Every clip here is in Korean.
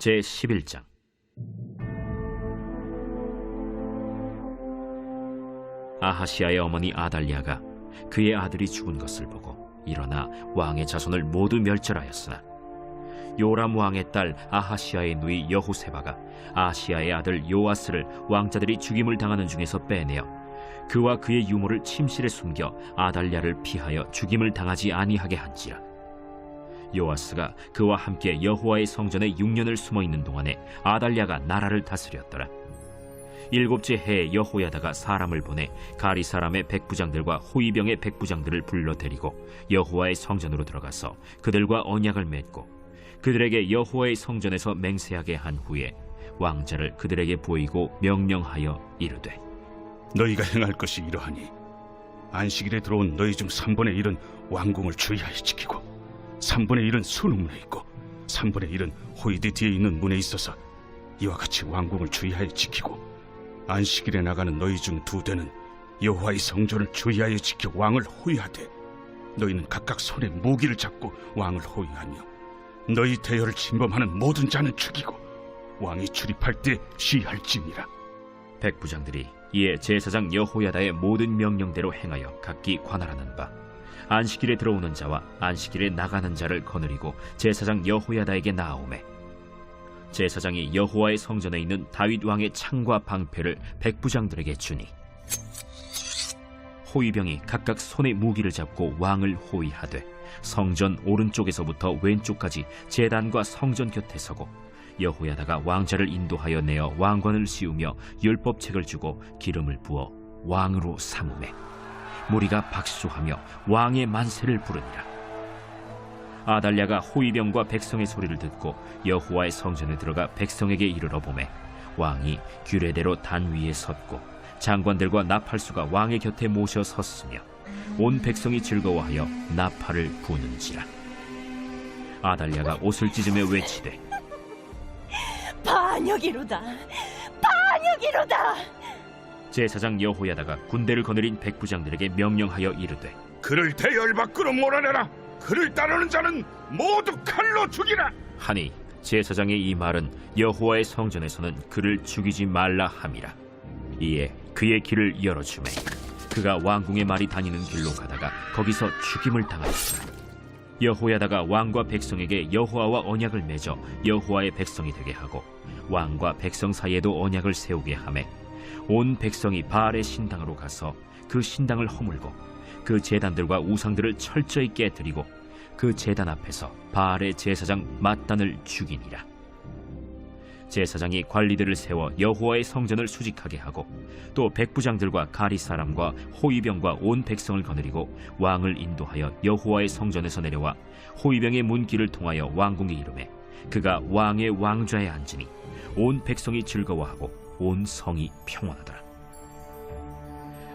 제 11장. 아하시아의 어머니 아달리아가 그의 아들이 죽은 것을 보고 일어나 왕의 자손을 모두 멸절하였으나 요람 왕의 딸 아하시아의 누이 여호세바가 아시아의 아들 요아스를 왕자들이 죽임을 당하는 중에서 빼내어 그와 그의 유모를 침실에 숨겨 아달랴를 피하여 죽임을 당하지 아니하게 한지라 요아스가 그와 함께 여호와의 성전에 6년을 숨어 있는 동안에 아달랴가 나라를 다스렸더라. 일곱째 해에 여호야다가 사람을 보내 가리 사람의 백부장들과 호위병의 백부장들을 불러 데리고 여호와의 성전으로 들어가서 그들과 언약을 맺고 그들에게 여호와의 성전에서 맹세하게 한 후에 왕자를 그들에게 보이고 명령하여 이르되 너희가 행할 것이 이러하니 안식일에 들어온 너희 중 3분의 1은 왕궁을 주의하여 지키고 3분의 1은 수능문에 있고 3분의 1은 호이드 뒤에 있는 문에 있어서 이와 같이 왕궁을 주의하여 지키고 안식일에 나가는 너희 중 두 대는 여호와의 성전을 주의하여 지켜 왕을 호위하되 너희는 각각 손에 무기를 잡고 왕을 호위하며 너희 대열을 침범하는 모든 자는 죽이고 왕이 출입할 때 시할지니라. 백부장들이 이에 제사장 여호야다의 모든 명령대로 행하여 각기 관할하는 바 안식일에 들어오는 자와 안식일에 나가는 자를 거느리고 제사장 여호야다에게 나아오매 제사장이 여호와의 성전에 있는 다윗 왕의 창과 방패를 백부장들에게 주니 호위병이 각각 손에 무기를 잡고 왕을 호위하되 성전 오른쪽에서부터 왼쪽까지 제단과 성전 곁에 서고 여호야다가 왕자를 인도하여 내어 왕관을 씌우며 율법책을 주고 기름을 부어 왕으로 삼음해 무리가 박수하며 왕의 만세를 부르니라 아달랴가 호위병과 백성의 소리를 듣고 여호와의 성전에 들어가 백성에게 이르러 보매 왕이 규례대로 단 위에 섰고 장관들과 나팔수가 왕의 곁에 모셔 섰으며 온 백성이 즐거워하여 나팔을 부는지라. 아달랴가 옷을 찢으며 외치되 반역이로다. 반역이로다 제사장 여호야다가 군대를 거느린 백부장들에게 명령하여 이르되 그를 대열 밖으로 몰아내라. 그를 따르는 자는 모두 칼로 죽이라. 하니 제사장의 이 말은 여호와의 성전에서는 그를 죽이지 말라 함이라 이에 그의 길을 열어주매 그가 왕궁의 말이 다니는 길로 가다가 거기서 죽임을 당하였으나 여호야다가 왕과 백성에게 여호와와 언약을 맺어 여호와의 백성이 되게 하고 왕과 백성 사이에도 언약을 세우게 하매 온 백성이 바알의 신당으로 가서 그 신당을 허물고 그 제단들과 우상들을 철저히 깨뜨리고 그 제단 앞에서 바알의 제사장 mat단을 죽이니라. 제사장이 관리들을 세워 여호와의 성전을 수직하게 하고 또 백부장들과 가리 사람과 호위병과 온 백성을 거느리고 왕을 인도하여 여호와의 성전에서 내려와 호위병의 문길을 통하여 왕궁에 이르매 그가 왕의 왕좌에 앉으니 온 백성이 즐거워하고 온 성이 평온하더라.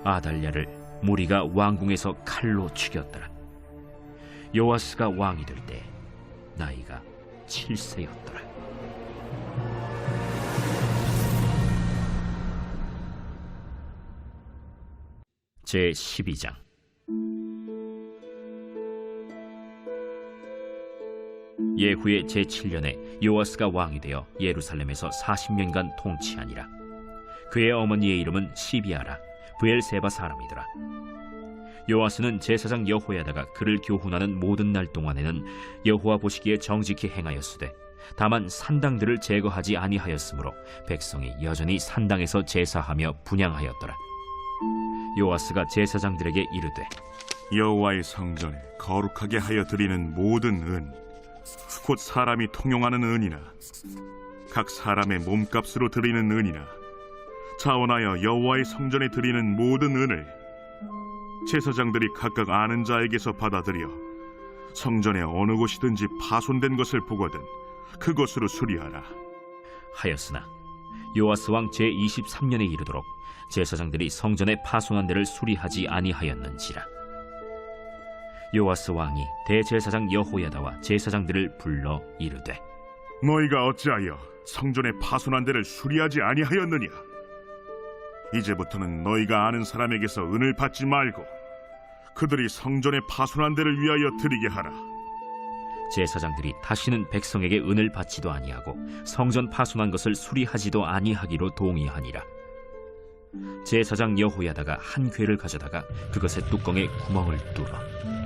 아달랴를 무리가 왕궁에서 칼로 죽였더라. 요아스가 왕이 될 때 나이가 7세였더라. 제 12장 예후의 제 7년에 요아스가 왕이 되어 예루살렘에서 40년간 통치하니라. 그의 어머니의 이름은 시비아라 브엘세바 사람이더라. 요아스는 제사장 여호야다가 그를 교훈하는 모든 날 동안에는 여호와 보시기에 정직히 행하였으되 다만 산당들을 제거하지 아니하였으므로 백성이 여전히 산당에서 제사하며 분양하였더라. 요아스가 제사장들에게 이르되 여호와의 성전에 거룩하게 하여 드리는 모든 은, 곧 사람이 통용하는 은이나 각 사람의 몸값으로 드리는 은이나 자원하여 여호와의 성전에 드리는 모든 은을 제사장들이 각각 아는 자에게서 받아들여 성전의 어느 곳이든지 파손된 것을 보거든 그것으로 수리하라. 하였으나 요아스 왕 제 23년에 이르도록 제사장들이 성전의 파손한 데를 수리하지 아니하였는지라 요아스 왕이 대제사장 여호야다와 제사장들을 불러 이르되 너희가 어찌하여 성전의 파손한 데를 수리하지 아니하였느냐? 이제부터는 너희가 아는 사람에게서 은을 받지 말고 그들이 성전의 파손한 데를 위하여 드리게 하라. 제사장들이 다시는 백성에게 은을 받지도 아니하고 성전 파손한 것을 수리하지도 아니하기로 동의하니라. 제사장 여호야다가 한 궤를 가져다가 그것의 뚜껑에 구멍을 뚫어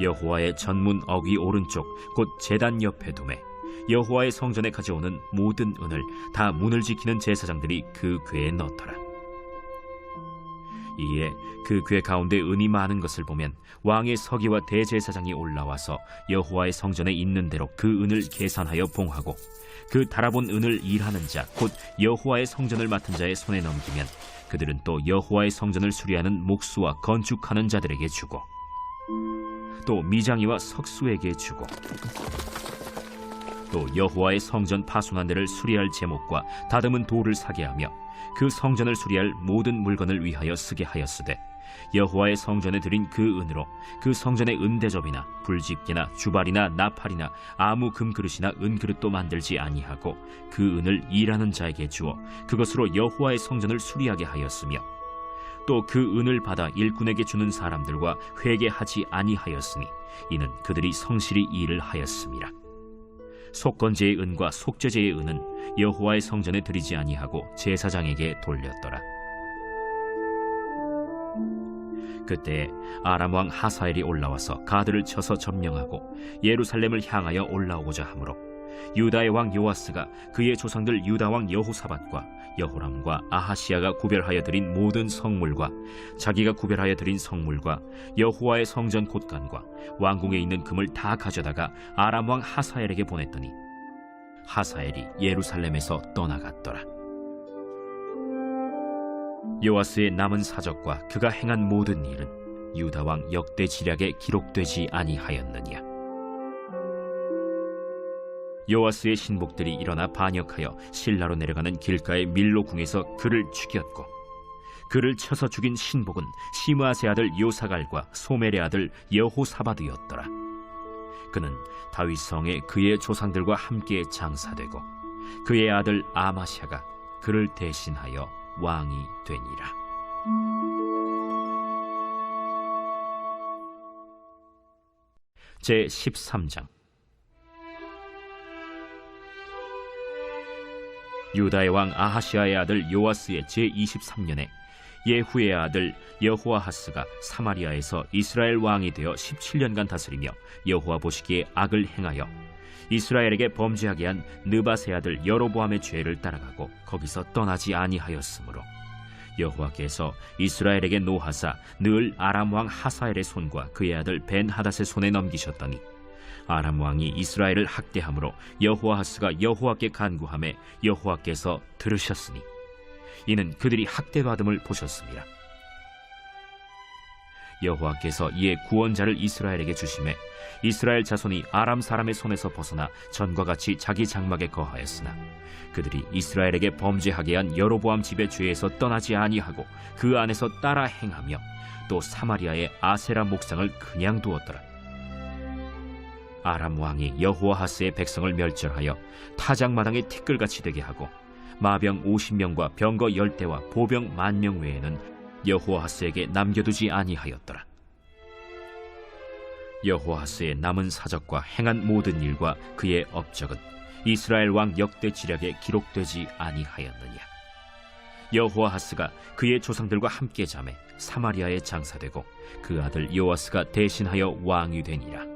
여호와의 전문 어귀 오른쪽 곧 제단 옆에 두매 여호와의 성전에 가져오는 모든 은을 다 문을 지키는 제사장들이 그 궤에 넣더라. 이에 그 궤 가운데 은이 많은 것을 보면 왕의 서기와 대제사장이 올라와서 여호와의 성전에 있는 대로 그 은을 계산하여 봉하고 그 달아본 은을 일하는 자 곧 여호와의 성전을 맡은 자의 손에 넘기면 그들은 또 여호와의 성전을 수리하는 목수와 건축하는 자들에게 주고 또 미장이와 석수에게 주고 또 여호와의 성전 파손한 데를 수리할 제목과 다듬은 돌을 사게 하며 그 성전을 수리할 모든 물건을 위하여 쓰게 하였으되 여호와의 성전에 드린 그 은으로 그 성전의 은대접이나 불집게나 주발이나 나팔이나 아무 금그릇이나 은그릇도 만들지 아니하고 그 은을 일하는 자에게 주어 그것으로 여호와의 성전을 수리하게 하였으며 또 그 은을 받아 일꾼에게 주는 사람들과 회개하지 아니하였으니 이는 그들이 성실히 일을 하였음이라 속건제의 은과 속죄제의 은은 여호와의 성전에 드리지 아니하고 제사장에게 돌렸더라. 그때 아람 왕 하사엘이 올라와서 가드를 쳐서 점령하고 예루살렘을 향하여 올라오고자 하므로 유다의 왕 요아스가 그의 조상들 유다 왕 여호사밧과 여호람과 아하시아가 구별하여 드린 모든 성물과 자기가 구별하여 드린 성물과 여호와의 성전 곳간과 왕궁에 있는 금을 다 가져다가 아람 왕 하사엘에게 보냈더니 하사엘이 예루살렘에서 떠나갔더라. 요아스의 남은 사적과 그가 행한 모든 일은 유다 왕 역대 지략에 기록되지 아니하였느냐. 요아스의 신복들이 일어나 반역하여 신라로 내려가는 길가의 밀로 궁에서 그를 죽였고 그를 쳐서 죽인 신복은 시므아세 아들 요사갈과 소멜의 아들 여호사바드였더라. 그는 다윗 성에 그의 조상들과 함께 장사되고 그의 아들 아마샤가 그를 대신하여 왕이 되니라. 제 13장 유다의 왕 아하시아의 아들 요아스의 제 23년에 예후의 아들 여호아하스가 사마리아에서 이스라엘 왕이 되어 17년간 다스리며 여호와 보시기에 악을 행하여 이스라엘에게 범죄하게 한 느바세 아들 여로보암의 죄를 따라가고 거기서 떠나지 아니하였으므로 여호와께서 이스라엘에게 노하사 늘 아람 왕 하사엘의 손과 그의 아들 벤 하닷의 손에 넘기셨더니 아람 왕이 이스라엘을 학대함으로 여호아하스가 여호와께 간구함에 여호와께서 들으셨으니 이는 그들이 학대받음을 보셨습니다. 여호와께서 이에 구원자를 이스라엘에게 주심에 이스라엘 자손이 아람 사람의 손에서 벗어나 전과 같이 자기 장막에 거하였으나 그들이 이스라엘에게 범죄하게 한 여로보암 집의 죄에서 떠나지 아니하고 그 안에서 따라 행하며 또 사마리아의 아세라 목상을 그냥 두었더라. 아람 왕이 여호아하스의 백성을 멸절하여 타작마당에 티끌같이 되게 하고 마병 50명과 병거 10대와 보병 만 명 외에는 여호아하스에게 남겨두지 아니하였더라. 여호아하스의 남은 사적과 행한 모든 일과 그의 업적은 이스라엘 왕 역대 지략에 기록되지 아니하였느냐. 여호아하스가 그의 조상들과 함께 잠에 사마리아에 장사되고 그 아들 요아스가 대신하여 왕이 되니라.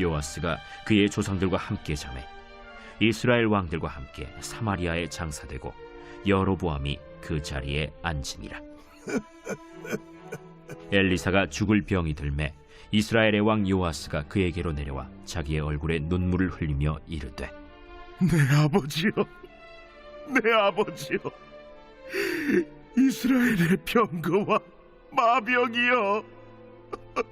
요아스가 그의 조상들과 함께 잠에 이스라엘 왕들과 함께 사마리아에 장사되고 여로보암이 그 자리에 앉으니라. 엘리사가 죽을 병이 들매 이스라엘의 왕 요아스가 그에게로 내려와 자기의 얼굴에 눈물을 흘리며 이르되 내 아버지여, 내 아버지여, 이스라엘의 병거와 마병이여.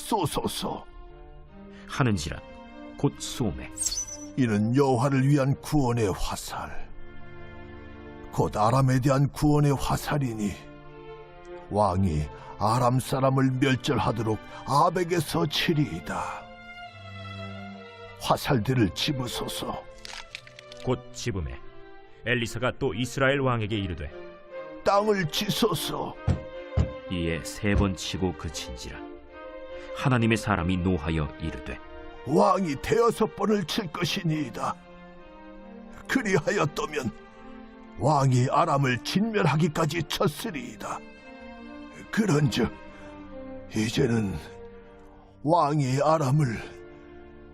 쏘소서. 하는지라 곧 쏘매 이는 여호와를 위한 구원의 화살. 곧 아람에 대한 구원의 화살이니 왕이 아람 사람을 멸절하도록 아벡에서 치리이다. 화살들을 집으소서. 곧 집음에 엘리사가 또 이스라엘 왕에게 이르되 땅을 치소서. 이에 세 번 치고 그친지라 하나님의 사람이 노하여 이르되 왕이 대여섯 번을 칠 것이니이다. 그리하였다면 왕이 아람을 진멸하기까지 쳤으리이다. 그런즉 이제는 왕이 아람을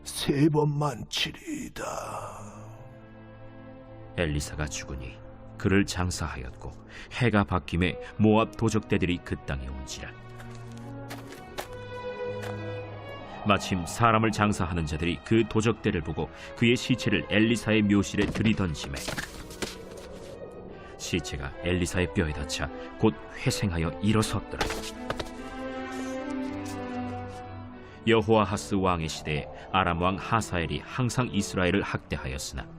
세 번만 치리이다. 엘리사가 죽으니 그를 장사하였고 해가 바뀜에 모압 도적대들이 그 땅에 온지라 마침 사람을 장사하는 자들이 그 도적대를 보고 그의 시체를 엘리사의 묘실에 들이던지매 시체가 엘리사의 뼈에 닿자 곧 회생하여 일어섰더라. 여호아하스 왕의 시대에 아람 왕 하사엘이 항상 이스라엘을 학대하였으나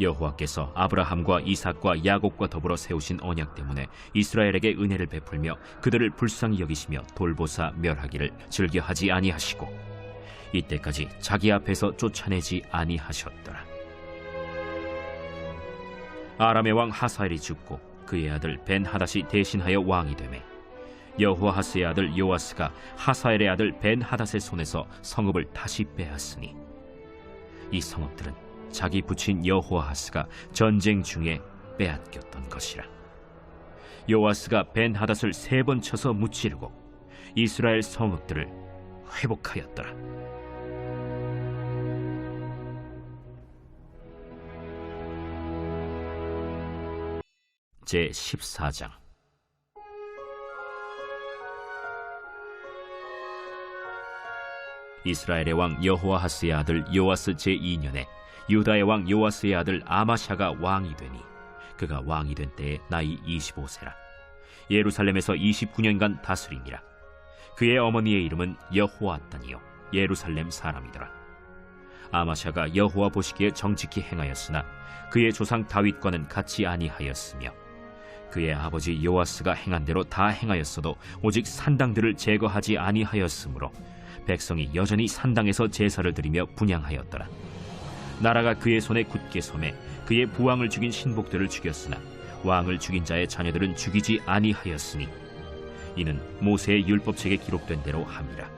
여호와께서 아브라함과 이삭과 야곱과 더불어 세우신 언약 때문에 이스라엘에게 은혜를 베풀며 그들을 불쌍히 여기시며 돌보사 멸하기를 즐겨하지 아니하시고 이때까지 자기 앞에서 쫓아내지 아니하셨더라. 아람의 왕 하사엘이 죽고 그의 아들 벤 하닷이 대신하여 왕이 되매 여호아하스의 아들 요아스가 하사엘의 아들 벤 하닷의 손에서 성읍을 다시 빼앗으니 이 성읍들은 자기 부친 여호아하스가 전쟁 중에 빼앗겼던 것이라. 요아스가 벤 하닷을 세 번 쳐서 무찌르고 이스라엘 성읍들을 회복하였더라. 제 14장 이스라엘의 왕 여호아하스의 아들 요아스 제2년에 유다의 왕 요아스의 아들 아마샤가 왕이 되니 그가 왕이 된 때에 나이 25세라. 예루살렘에서 29년간 다스리니라. 그의 어머니의 이름은 여호아단이요. 예루살렘 사람이더라. 아마샤가 여호와 보시기에 정직히 행하였으나 그의 조상 다윗과는 같이 아니하였으며 그의 아버지 요아스가 행한 대로 다 행하였어도 오직 산당들을 제거하지 아니하였으므로 백성이 여전히 산당에서 제사를 드리며 분양하였더라. 나라가 그의 손에 굳게 섬에 그의 부왕을 죽인 신복들을 죽였으나 왕을 죽인 자의 자녀들은 죽이지 아니하였으니 이는 모세의 율법책에 기록된 대로 함이라.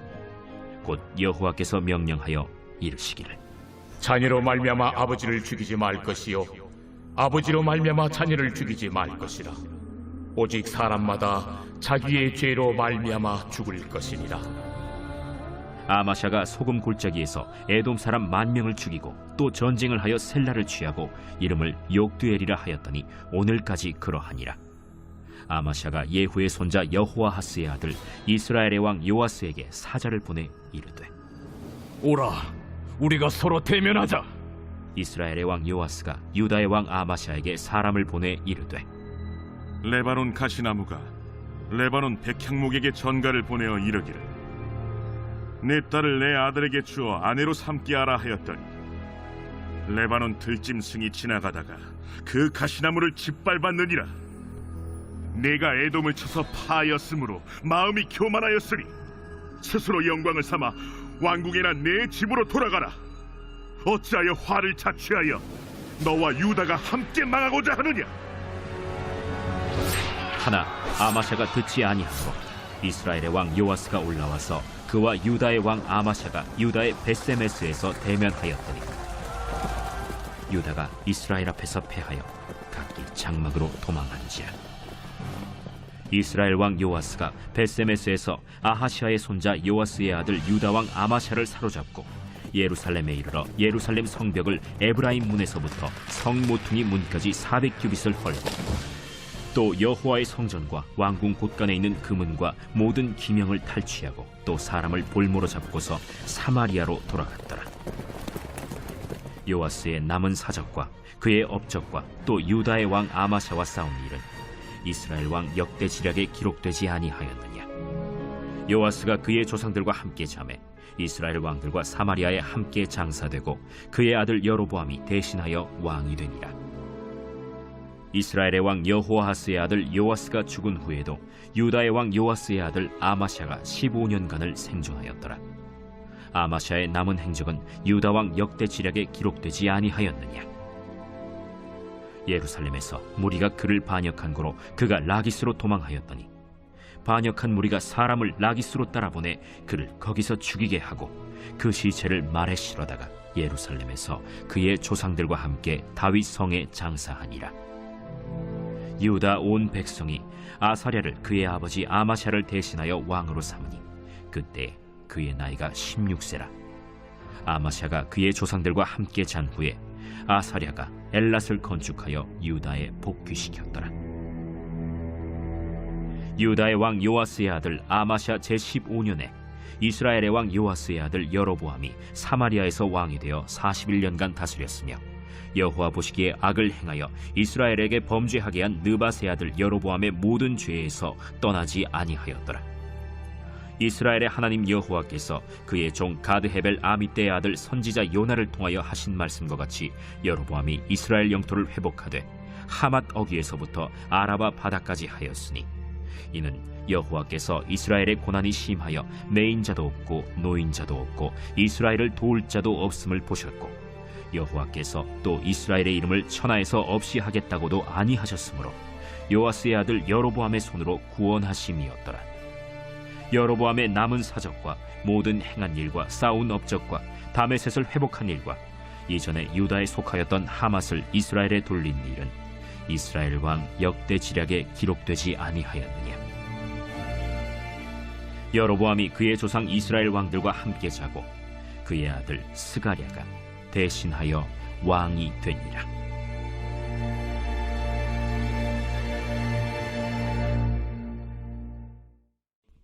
곧 여호와께서 명령하여 이르시기를. 자녀로 말미암아 아버지를 죽이지 말 것이요. 아버지로 말미암아 자녀를 죽이지 말 것이라. 오직 사람마다 자기의 죄로 말미암아 죽을 것이니라 아마샤가 소금 골짜기에서 에돔 사람 만 명을 죽이고 또 전쟁을 하여 셀라를 취하고 이름을 욕두엘이라 하였더니 오늘까지 그러하니라. 아마샤가 예후의 손자 여호아하스의 아들 이스라엘의 왕 요아스에게 사자를 보내 이르되 오라 우리가 서로 대면하자 이스라엘의 왕 요아스가 유다의 왕 아마샤에게 사람을 보내 이르되 레바논 가시나무가 레바논 백향목에게 전가를 보내어 이르기를 내 딸을 내 아들에게 주어 아내로 삼게 하라 하였더니 레바논 들짐승이 지나가다가 그 가시나무를 짓밟았느니라. 내가 애돔을 쳐서 파하였으므로 마음이 교만하였으니 스스로 영광을 삼아 왕궁이나 내 집으로 돌아가라. 어찌하여 화를 자취하여 너와 유다가 함께 망하고자 하느냐? 하나 아마샤가 듣지 아니하므로 이스라엘의 왕 요아스가 올라와서 그와 유다의 왕 아마샤가 유다의 베세메스에서 대면하였더니 유다가 이스라엘 앞에서 패하여 각기 장막으로 도망한지라. 이스라엘 왕 요아스가 베세메스에서 아하시아의 손자 요아스의 아들 유다 왕 아마샤를 사로잡고 예루살렘에 이르러 예루살렘 성벽을 에브라임 문에서부터 성 모퉁이 문까지 400규빗을 헐고 또 여호와의 성전과 왕궁 곳간에 있는 금은과 모든 기명을 탈취하고 또 사람을 볼모로 잡고서 사마리아로 돌아갔더라. 요아스의 남은 사적과 그의 업적과 또 유다의 왕 아마샤와 싸운 일은 이스라엘 왕 역대 지략에 기록되지 아니하였느냐. 요아스가 그의 조상들과 함께 잠에 이스라엘 왕들과 사마리아에 함께 장사되고 그의 아들 여로보암이 대신하여 왕이 되니라. 이스라엘의 왕 여호아하스의 아들 요아스가 죽은 후에도 유다의 왕 요아스의 아들 아마샤가 15년간을 생존하였더라. 아마샤의 남은 행적은 유다 왕 역대 지략에 기록되지 아니하였느냐. 예루살렘에서 무리가 그를 반역한 고로 그가 라기스로 도망하였더니 반역한 무리가 사람을 라기스로 따라보내 그를 거기서 죽이게 하고 그 시체를 말에 실어다가 예루살렘에서 그의 조상들과 함께 다윗 성에 장사하니라. 유다 온 백성이 아사랴를 그의 아버지 아마샤를 대신하여 왕으로 삼으니 그때 그의 나이가 16세라. 아마샤가 그의 조상들과 함께 잔 후에 아사랴가 엘랏을 건축하여 유다에 복귀시켰더라. 유다의 왕 요아스의 아들 아마샤 제15년에 이스라엘의 왕 요아스의 아들 여로보암이 사마리아에서 왕이 되어 41년간 다스렸으며 여호와 보시기에 악을 행하여 이스라엘에게 범죄하게 한 느바세 아들 여로보암의 모든 죄에서 떠나지 아니하였더라. 이스라엘의 하나님 여호와께서 그의 종 가드헤벨 아미떼의 아들 선지자 요나를 통하여 하신 말씀과 같이 여로보암이 이스라엘 영토를 회복하되 하맛 어귀에서부터 아라바 바다까지 하였으니 이는 여호와께서 이스라엘의 고난이 심하여 매인자도 없고 노인자도 없고 이스라엘을 도울 자도 없음을 보셨고 여호와께서 또 이스라엘의 이름을 천하에서 없이 하겠다고도 아니하셨으므로 요아스의 아들 여로보암의 손으로 구원하심이었더라. 여로보암의 남은 사적과 모든 행한 일과 싸운 업적과 다메셋을 회복한 일과 이전에 유다에 속하였던 하맛을 이스라엘에 돌린 일은 이스라엘 왕 역대 지략에 기록되지 아니하였느냐. 여로보암이 그의 조상 이스라엘 왕들과 함께 자고 그의 아들 스가랴가 대신하여 왕이 되니라.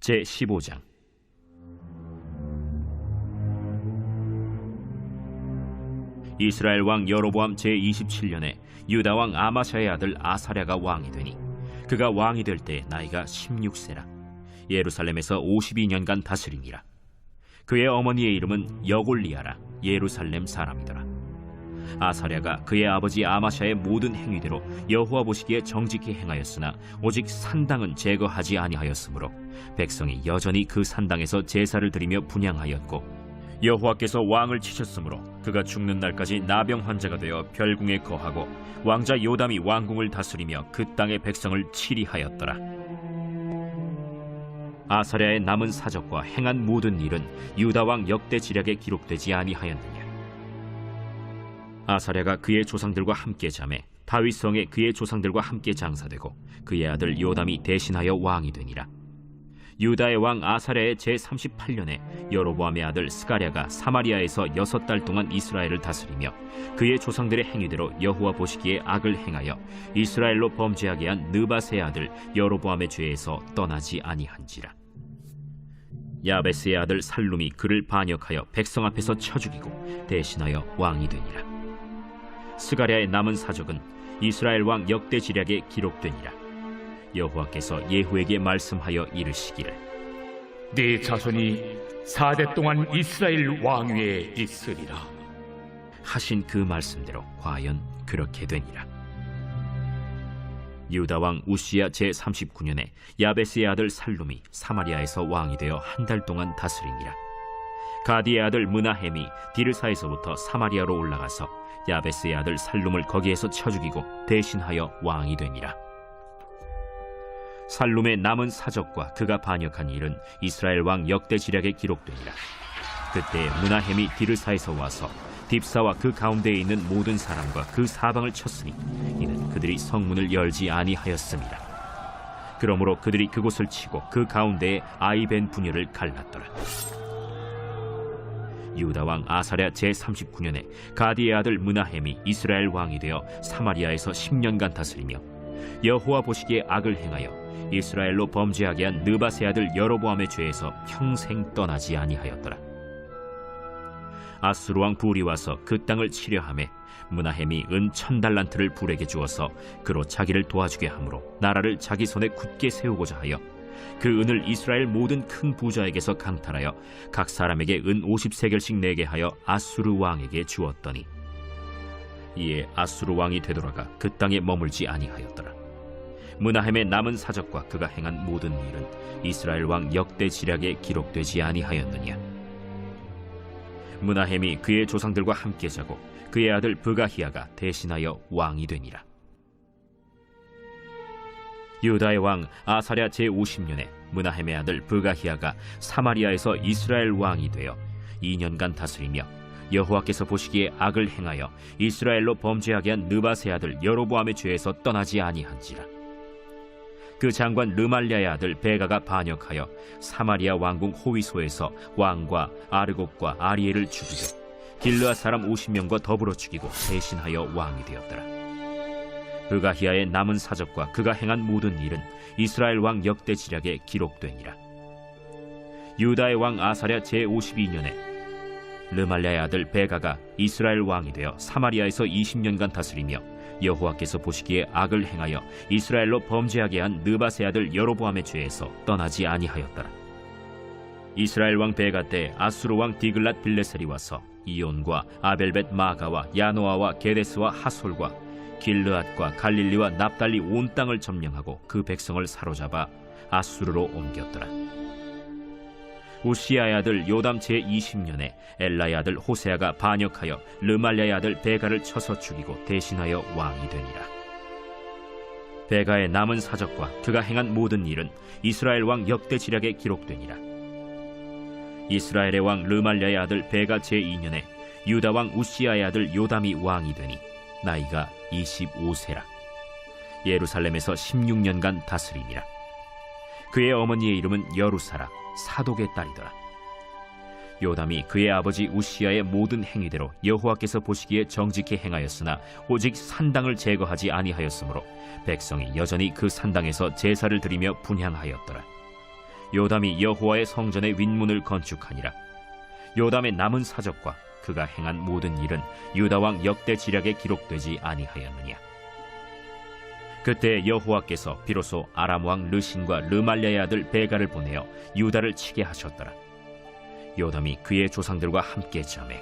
제 15장. 이스라엘 왕 여로보암 제 27년에 유다 왕 아마샤의 아들 아사랴가 왕이 되니 그가 왕이 될 때 나이가 16세라. 예루살렘에서 52년간 다스리니라 그의 어머니의 이름은 여골리아라 예루살렘 사람이더라 아사랴가 그의 아버지 아마샤의 모든 행위대로 여호와 보시기에 정직히 행하였으나 오직 산당은 제거하지 아니하였으므로 백성이 여전히 그 산당에서 제사를 드리며 분양하였고 여호와께서 왕을 치셨으므로 그가 죽는 날까지 나병 환자가 되어 별궁에 거하고 왕자 요담이 왕궁을 다스리며 그 땅의 백성을 치리하였더라. 아사랴의 남은 사적과 행한 모든 일은 유다 왕 역대 지략에 기록되지 아니하였느냐. 아사랴가 그의 조상들과 함께 잠에 다윗 성에 그의 조상들과 함께 장사되고 그의 아들 요담이 대신하여 왕이 되니라. 유다의 왕 아사랴의 제 38년에 여로보암의 아들 스가랴가 사마리아에서 여섯 달 동안 이스라엘을 다스리며 그의 조상들의 행위대로 여호와 보시기에 악을 행하여 이스라엘로 범죄하게 한 느바세 아들 여로보암의 죄에서 떠나지 아니한지라. 야베스의 아들 살룸이 그를 반역하여 백성 앞에서 쳐 죽이고 대신하여 왕이 되니라. 스가랴의 남은 사적은 이스라엘 왕 역대 지략에 기록되니라. 여호와께서 예후에게 말씀하여 이르시기를 네 자손이 사대 동안 이스라엘 왕위에 있으리라. 하신 그 말씀대로 과연 그렇게 되니라. 유다 왕 우시야 제 39년에 야베스의 아들 살룸이 사마리아에서 왕이 되어 한 달 동안 다스리니라. 가디의 아들 문하햄이 디르사에서부터 사마리아로 올라가서 야베스의 아들 살룸을 거기에서 쳐 죽이고 대신하여 왕이 되니라. 살룸의 남은 사적과 그가 반역한 일은 이스라엘 왕 역대 지략에 기록되니라. 그때 문하햄이 디르사에서 와서 딥사와 그 가운데에 있는 모든 사람과 그 사방을 쳤으니 이는 그들이 성문을 열지 아니하였습니다. 그러므로 그들이 그곳을 치고 그 가운데에 아이벤 분열을 갈랐더라. 유다 왕 아사랴 제 39년에 가디의 아들 문하햄이 이스라엘 왕이 되어 사마리아에서 10년간 다스리며 여호와 보시기에 악을 행하여 이스라엘로 범죄하게 한 느바세 아들 여로보암의 죄에서 평생 떠나지 아니하였더라. 아수르 왕 불이 와서 그 땅을 치려함에 문하햄이 은 천 달란트를 불에게 주어서 그로 자기를 도와주게 하므로 나라를 자기 손에 굳게 세우고자 하여 그 은을 이스라엘 모든 큰 부자에게서 강탈하여 각 사람에게 은 50세겔씩 내게 하여 아수르 왕에게 주었더니 이에 아수르 왕이 되돌아가 그 땅에 머물지 아니하였더라. 문하햄의 남은 사적과 그가 행한 모든 일은 이스라엘 왕 역대 지략에 기록되지 아니하였느냐. 문하햄이 그의 조상들과 함께 자고 그의 아들 브가히아가 대신하여 왕이 되니라. 유다의 왕 아사랴 제 50년에 문하햄의 아들 브가히아가 사마리아에서 이스라엘 왕이 되어 2년간 다스리며 여호와께서 보시기에 악을 행하여 이스라엘로 범죄하게 한 느바세 아들 여로보암의 죄에서 떠나지 아니한지라. 그 장관 르말랴의 아들 베가가 반역하여 사마리아 왕궁 호위소에서 왕과 아르곡과 아리엘을 죽이고 길르앗 사람 50명과 더불어 죽이고 대신하여 왕이 되었더라. 브가히아의 남은 사적과 그가 행한 모든 일은 이스라엘 왕 역대 지략에 기록되니라. 유다의 왕 아사랴 제 52년에 르말랴의 아들 베가가 이스라엘 왕이 되어 사마리아에서 20년간 다스리며 여호와께서 보시기에 악을 행하여 이스라엘로 범죄하게 한 느바세 아들 여로보암의 죄에서 떠나지 아니하였더라. 이스라엘 왕 베가 때 아수르 왕 디글랏 빌레셀이 와서 이온과 아벨벳 마가와 야노아와 게데스와 하솔과 길르앗과 갈릴리와 납달리 온 땅을 점령하고 그 백성을 사로잡아 아수르로 옮겼더라. 우시아의 아들 요담 제 20년에 엘라의 아들 호세아가 반역하여 르말랴의 아들 베가를 쳐서 죽이고 대신하여 왕이 되니라. 베가의 남은 사적과 그가 행한 모든 일은 이스라엘 왕 역대 지략에 기록되니라. 이스라엘의 왕 르말랴의 아들 베가 제 2년에 유다 왕 우시아의 아들 요담이 왕이 되니 나이가 25세라. 예루살렘에서 16년간 다스리니라. 그의 어머니의 이름은 여루사라 사독의 딸이더라. 요담이 그의 아버지 우시아의 모든 행위대로 여호와께서 보시기에 정직히 행하였으나 오직 산당을 제거하지 아니하였으므로 백성이 여전히 그 산당에서 제사를 드리며 분향하였더라. 요담이 여호와의 성전의 윗문을 건축하니라. 요담의 남은 사적과 그가 행한 모든 일은 유다 왕 역대 지략에 기록되지 아니하였느냐. 그때 여호와께서 비로소 아람 왕 르신과 르말랴의 아들 베가를 보내어 유다를 치게 하셨더라. 요담이 그의 조상들과 함께 잠에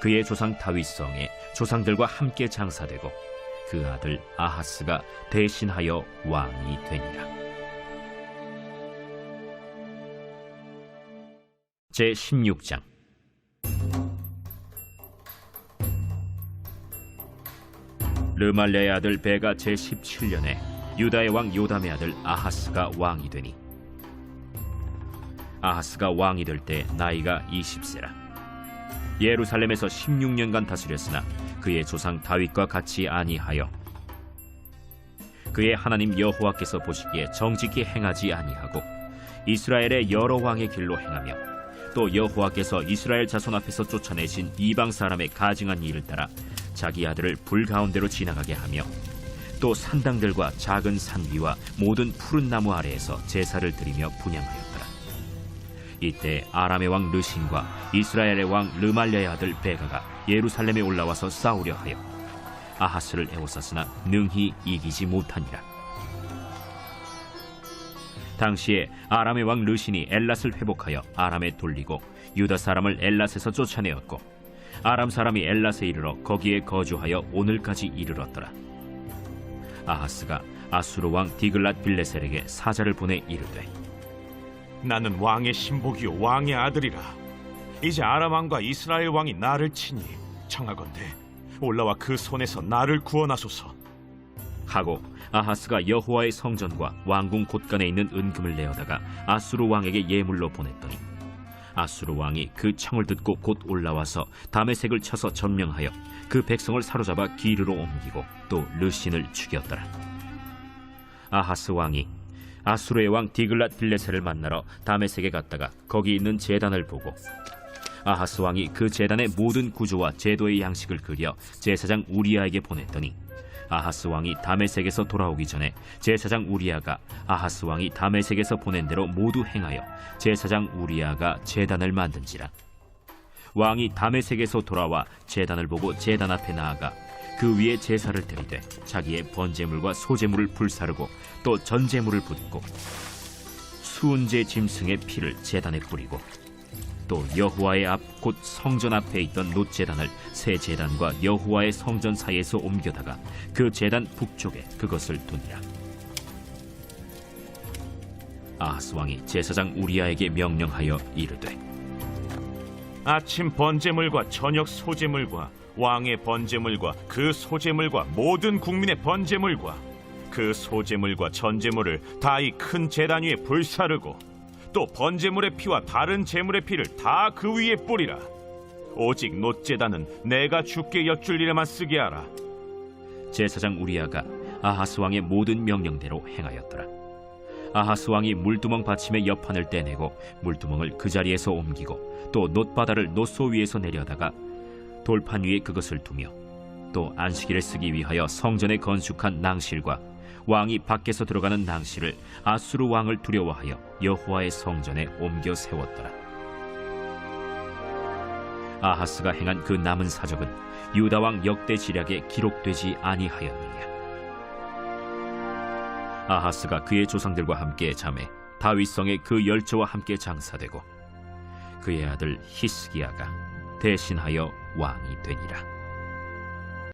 그의 조상 다윗성에 조상들과 함께 장사되고 그 아들 아하스가 대신하여 왕이 되니라. 제 16장 르말랴의 아들 베가 제 17년에 유다의 왕 요담의 아들 아하스가 왕이 되니 아하스가 왕이 될 때 나이가 20세라. 예루살렘에서 16년간 다스렸으나 그의 조상 다윗과 같이 아니하여 그의 하나님 여호와께서 보시기에 정직히 행하지 아니하고 이스라엘의 여러 왕의 길로 행하며 또 여호와께서 이스라엘 자손 앞에서 쫓아내신 이방 사람의 가증한 일을 따라 자기 아들을 불 가운데로 지나가게 하며 또 산당들과 작은 산 위와 모든 푸른 나무 아래에서 제사를 드리며 분양하였더라. 이때 아람의 왕 르신과 이스라엘의 왕 르말랴의 아들 베가가 예루살렘에 올라와서 싸우려 하여 아하스를 에워쌌으나 능히 이기지 못하니라. 당시에 아람의 왕 르신이 엘랏을 회복하여 아람에 돌리고 유다 사람을 엘랏에서 쫓아내었고 아람 사람이 엘랏에 이르러 거기에 거주하여 오늘까지 이르렀더라. 아하스가 아수르 왕 디글랏 빌레셀에게 사자를 보내 이르되 나는 왕의 신복이요 왕의 아들이라. 이제 아람 왕과 이스라엘 왕이 나를 치니 청하건대 올라와 그 손에서 나를 구원하소서. 하고 아하스가 여호와의 성전과 왕궁 곳간에 있는 은금을 내어다가 아수르 왕에게 예물로 보냈더니 아수르 왕이 그 청을 듣고 곧 올라와서 다메색을 쳐서 점령하여 그 백성을 사로잡아 기르로 옮기고 또 르신을 죽였더라. 아하스 왕이 아수르의 왕 디글랏 빌레셀을 만나러 다메섹에 갔다가 거기 있는 제단을 보고 아하스 왕이 그 제단의 모든 구조와 제도의 양식을 그려 제사장 우리아에게 보냈더니 아하스 왕이 다메섹에서 돌아오기 전에 제사장 우리아가 아하스 왕이 다메섹에서 보낸 대로 모두 행하여 제사장 우리아가 제단을 만든지라. 왕이 다메섹에서 돌아와 제단을 보고 제단 앞에 나아가 그 위에 제사를 드리되 자기의 번제물과 소제물을 불사르고 또 전제물을 붓고 수은제 짐승의 피를 제단에 뿌리고 또 여호와의 앞 곧 성전 앞에 있던 놋 제단을 새 제단과 여호와의 성전 사이에서 옮겨다가 그 제단 북쪽에 그것을 두니라. 아하스 왕이 제사장 우리아에게 명령하여 이르되 아침 번제물과 저녁 소제물과 왕의 번제물과 그 소제물과 모든 국민의 번제물과 그 소제물과 전제물을 다 이 큰 제단 위에 불사르고 또 번제물의 피와 다른 제물의 피를 다 그 위에 뿌리라 오직 놋 제단은 내가 주께 여쭐 일에만 쓰게 하라 제사장 우리아가 아하스 왕의 모든 명령대로 행하였더라. 아하스 왕이 물두멍 받침의 옆판을 떼내고 물두멍을 그 자리에서 옮기고 또 놋바다를 놋소 위에서 내려다가 돌판 위에 그것을 두며 또 안식일을 쓰기 위하여 성전에 건축한 낭실과 왕이 밖에서 들어가는 낭실을 아수르 왕을 두려워하여 여호와의 성전에 옮겨 세웠더라. 아하스가 행한 그 남은 사적은 유다 왕 역대 지략에 기록되지 아니하였느냐. 아하스가 그의 조상들과 함께 잠에 다윗성의 그 열조와 함께 장사되고 그의 아들 히스기야가 대신하여 왕이 되니라.